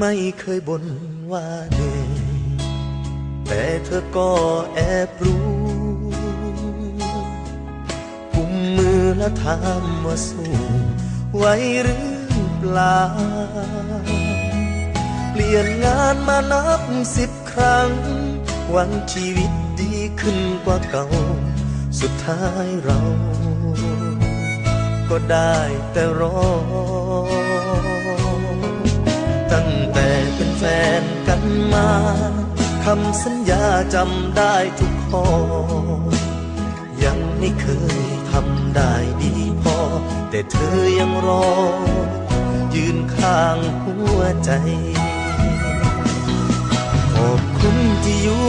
ไม่เคยบ่นว่าเหนื่อยแต่เธอก็แอบรู้กุมมือและถามว่าสู้ไหวหรือเปล่า เปลี่ยนงานมานับสิบครั้งหวังชีวิตดีขึ้นกว่าเก่า สุดท้ายเรา ก็ได้แต่รอ กันมาคำสัญญาจำได้ทุกข้อ ยังไม่เคยทำได้ดีพอ แต่เธอยังรอ ยืนข้างหัวใจ ขอบคุณที่อยู่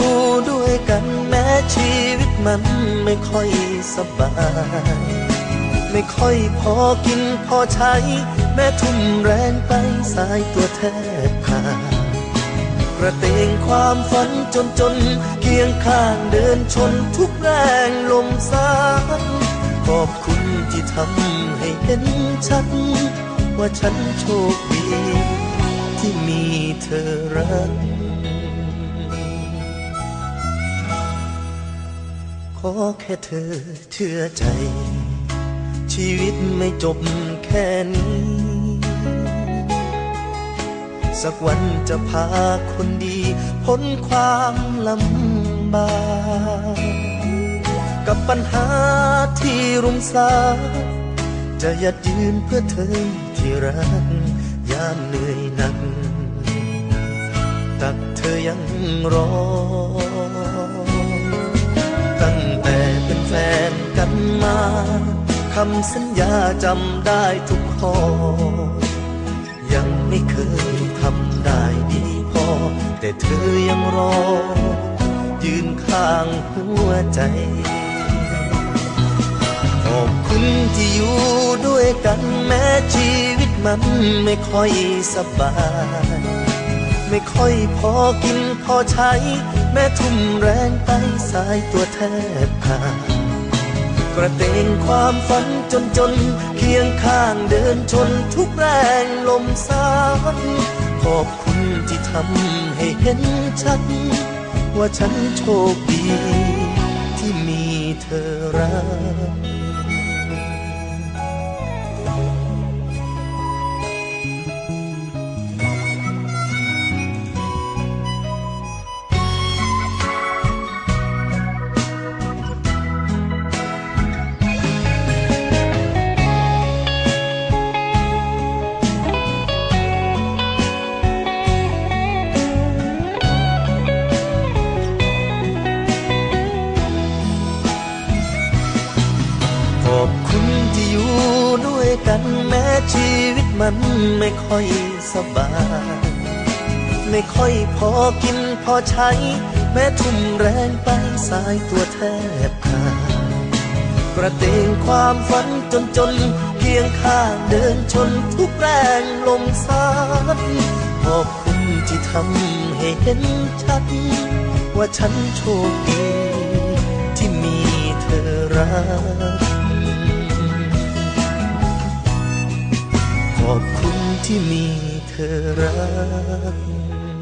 ด้วยกันแม้ชีวิตมันไม่ค่อยสบาย ไม่ค่อยพอกินพอใช้ แม้ทุ่มแรงไปสายตัวแทบขาด กระเตงความฝันจนจน เคียงข้างเดินชนทุกแรงลมสายขอบคุณที่ทำให้เห็นชัดว่าฉันโชคดี ที่มีเธอรัก ขอแค่เธอเชื่อใจ ชีวิตไม่จบแค่นี้ สักวันจะพาคนดีพ้นความลำบากกับปัญหาที่รุมสาจะยัดยืนเพื่อเธอที่รักยามเหนื่อยหนัก ตักเธอยังรอ ตั้งแต่เป็นแฟนกันมาคำสัญญาจำได้ทุกข้อยังไม่เคยำได้ดีพอ แต่เธอยังรอ ยืนข้างหัวใจ ขอบคุณที่อยู่ด้วยกันแม้ชีวิตมันไม่ค่อยสบาย ไม่ค่อยพอกินพอใช้ แม้ทุ่มแรงไปสายตัวแทบขาดกระเตงความฝันจนจนเคียงข้างเดินชนทุกแรง ลมสายขอบคุณที่ทำให้เห็นชัด ว่าฉันโชคดี ที่มีเธอรัก กันแม้ชีวิตมันไม่ค่อยสบาย ไม่ค่อยพอกินพอใช้ แม้ทุ่มแรงไปสายตัวแทบขาดกระเตงความฝันจนจนเคียงข้างเดินชนทุกแรงลมสาดขอบคุณที่ทำให้เห็นชัด ว่าฉันโชคดีที่มีเธอรัก ที่มีเธอรัก